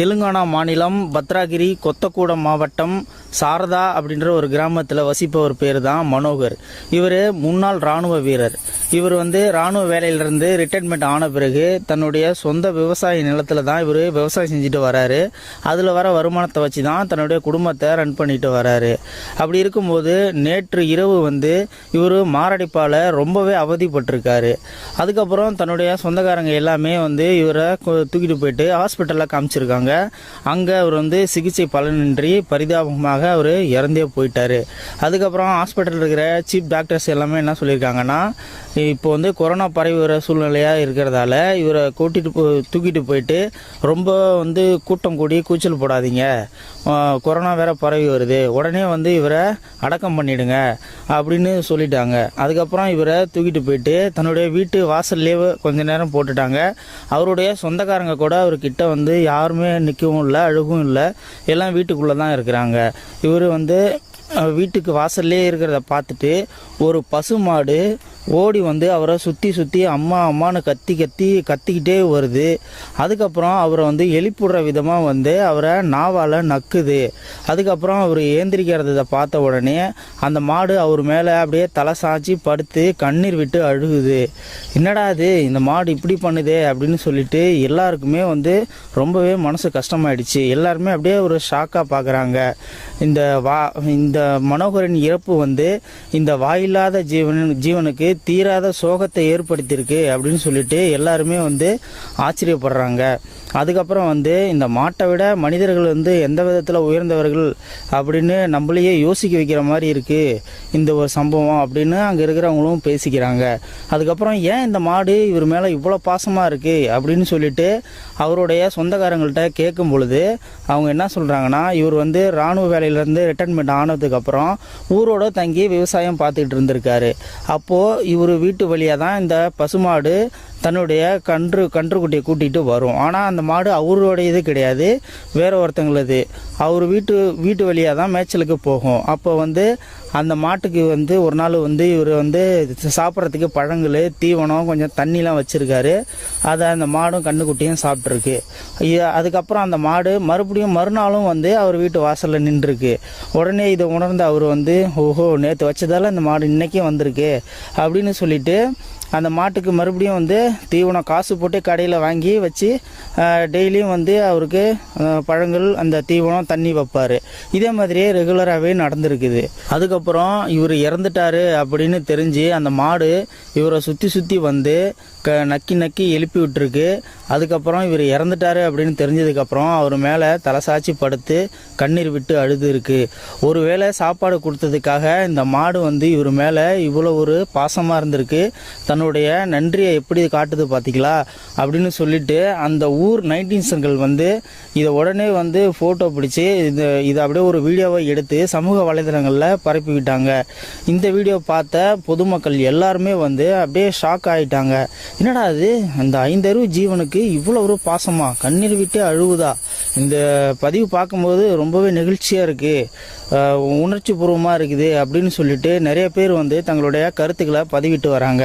தெலுங்கானா மாநிலம் பத்ராகிரி கொத்தக்கூடம் மாவட்டம் சாரதா அப்படின்ற ஒரு கிராமத்தில் வசிப்பவர் பேர் தான் மனோகர். இவர் முன்னாள் ராணுவ வீரர். இவர் வந்து ராணுவ வேலையிலிருந்து ரிட்டைர்மெண்ட் ஆன பிறகு தன்னுடைய சொந்த விவசாய நிலத்தில் தான் இவர் விவசாயம் செஞ்சுட்டு வராரு. அதில் வர வருமானத்தை வச்சு தான் தன்னுடைய குடும்பத்தை ரன் பண்ணிட்டு வராரு. அப்படி இருக்கும்போது நேற்று இரவு வந்து இவர் மாரடைப்பால் ரொம்பவே அவதிப்பட்டிருக்காரு. அதுக்கப்புறம் தன்னுடைய சொந்தக்காரங்க எல்லாமே வந்து இவரை தூக்கிட்டு போயிட்டு ஹாஸ்பிட்டலில் காமிச்சிருக்காங்க. அங்கே அவர் வந்து சிகிச்சை பலனின்றி பரிதாபமாக அவர் இறந்தே போயிட்டார். அதுக்கப்புறம் ஹாஸ்பிட்டலில் இருக்கிற சீஃப் டாக்டர்ஸ் எல்லாமே என்ன சொல்லியிருக்காங்கன்னா இப்போ வந்து கொரோனா பரவி வர சூழ்நிலையாக இருக்கிறதால இவரை கூட்டிகிட்டு போ தூக்கிட்டு போயிட்டு ரொம்ப வந்து கூட்டம் கூடி கூச்சல் போடாதீங்க. கொரோனா வேற பரவி வருது. உடனே வந்து இவரை அடக்கம் பண்ணிடுங்க அப்படின்னு சொல்லிட்டாங்க. அதுக்கப்புறம் இவரை தூக்கிட்டு போயிட்டு தன்னுடைய வீட்டு வாசல்லே கொஞ்ச நேரம் போட்டுட்டாங்க. அவருடைய சொந்தக்காரங்க கூட அவர்கிட்ட வந்து யாருமே நிற்கவும் இல்லை அழுகவும் இல்லை. எல்லாம் வீட்டுக்குள்ளே தான் இருக்கிறாங்க. இவர் வந்து வீட்டுக்கு வாசல்லே இருக்கிறத பார்த்துட்டு ஒரு பசு மாடு ஓடி வந்து அவரை சுற்றி சுற்றி அம்மா அம்மான்னு கத்தி கத்தி கத்திக்கிட்டே வருது. அதுக்கப்புறம் அவரை வந்து எழுப்பிடுற விதமாக வந்து அவரை நாவால் நக்குது. அதுக்கப்புறம் அவர் ஏந்திரிக்கிறத பார்த்த உடனே அந்த மாடு அவர் மேலே அப்படியே தலை சாய்ச்சி படுத்து கண்ணீர் விட்டு அழுகுது. என்னடா இது? இந்த மாடு இப்படி பண்ணுதே அப்படின்னு சொல்லிட்டு எல்லாருக்குமே வந்து ரொம்பவே மனசு கஷ்டமாயிடுச்சு. எல்லாருமே அப்படியே ஒரு ஷாக்காக பார்க்குறாங்க. இந்த வா இந்த மனோகரின் இறப்பு வந்து இந்த வாயில்லாத ஜீவன் ஜீவனுக்கு தீராத சோகத்தை ஏற்படுத்தியிருக்கு அப்படின்னு சொல்லிட்டு எல்லாருமே வந்து ஆச்சரியப்படுறாங்க. அதுக்கப்புறம் வந்து இந்த மாட்டை விட மனிதர்கள் வந்து எந்த விதத்தில் உயர்ந்தவர்கள் அப்படின்னு நம்மளையே யோசிக்க வைக்கிற மாதிரி இருக்குது இந்த ஒரு சம்பவம் அப்படின்னு அங்கே இருக்கிறவங்களும் பேசிக்கிறாங்க. அதுக்கப்புறம் ஏன் இந்த மாடு இவர் மேலே இவ்வளோ பாசமாக இருக்குது அப்படின்னு சொல்லிட்டு அவருடைய சொந்தக்காரங்கள்ட்ட கேட்கும் பொழுது அவங்க என்ன சொல்கிறாங்கன்னா இவர் வந்து இராணுவ வேலையிலேருந்து ரிட்டைர்மெண்ட் வந்ததுக்கப்புறம் ஊரோட தங்கி விவசாயம் பார்த்துட்டு இருந்திருக்காரு. அப்போது இவர் வீட்டு வழியாக தான் இந்த பசுமாடு தன்னுடைய கன்று கன்றுக்குட்டியை கூட்டிகிட்டு வரும். ஆனால் அந்த மாடு அவருடையது கிடையாது. வேற ஒருத்தங்களது. அவர் வீட்டு வீட்டு வழியாக தான் மேய்ச்சலுக்கு போகும். அப்போ வந்து அந்த மாட்டுக்கு வந்து ஒரு நாள் வந்து இவர் வந்து சாப்பிட்றதுக்கு பழங்கள் தீவனம் கொஞ்சம் தண்ணிலாம் வச்சுருக்காரு. அதை அந்த மாடும் கன்றுக்குட்டியும் சாப்பிட்ருக்கு அதுக்கப்புறம் அந்த மாடு மறுபடியும் மறுநாளும் வந்து அவர் வீட்டு வாசலில் நின்றுருக்கு. உடனே இதை உணர்ந்த அவர் வந்து ஓஹோ நேற்று வச்சதால இந்த மாடு இன்னைக்கும் வந்திருக்கு அப்படின்னு சொல்லிட்டு அந்த மாட்டுக்கு மறுபடியும் வந்து தீவனம் காசு போட்டு கடையில் வாங்கி வச்சு டெய்லியும் வந்து அவருக்கு பழங்கள் அந்த தீவனம் தண்ணி வைப்பார். இதே மாதிரியே ரெகுலராகவே நடந்திருக்குது. அதுக்கப்புறம் இவர் இறந்துட்டாரு அப்படின்னு தெரிஞ்சு அந்த மாடு இவரை சுற்றி சுற்றி வந்து க நக்கி நக்கி எழுப்பி விட்டுருக்கு. அதுக்கப்புறம் இவர் இறந்துட்டாரு அப்படின்னு தெரிஞ்சதுக்கப்புறம் அவர் மேலே தலைசாச்சி படுத்து கண்ணீர் விட்டு அழுது இருக்கு ஒருவேளை சாப்பாடு கொடுத்ததுக்காக இந்த மாடு வந்து இவர் மேலே இவ்வளோ ஒரு பாசமாக இருந்திருக்கு. தன் தன்னுடைய நன்றியை எப்படி காட்டுது பார்த்தீங்களா அப்படின்னு சொல்லிட்டு அந்த ஊர் நைன்டீன்ஸர்கள் வந்து இதை உடனே வந்து ஃபோட்டோ பிடிச்சி இந்த இதை அப்படியே ஒரு வீடியோவை எடுத்து சமூக வலைதளங்களில் பரப்பி விட்டாங்க. இந்த வீடியோ பார்த்த பொதுமக்கள் எல்லாருமே வந்து அப்படியே ஷாக் ஆகிட்டாங்க என்னடா அது அந்த ஐந்தறிவு ஜீவனுக்கு இவ்வளோ ஒரு பாசமா? கண்ணீர் விட்டு அழுவுதா? இந்த பதிவு பார்க்கும்போது ரொம்பவே நெகிழ்ச்சியாக இருக்குது உணர்ச்சி பூர்வமாக இருக்குது அப்படின்னு சொல்லிட்டு நிறைய பேர் வந்து தங்களுடைய கருத்துக்களை பதிவிட்டு வராங்க.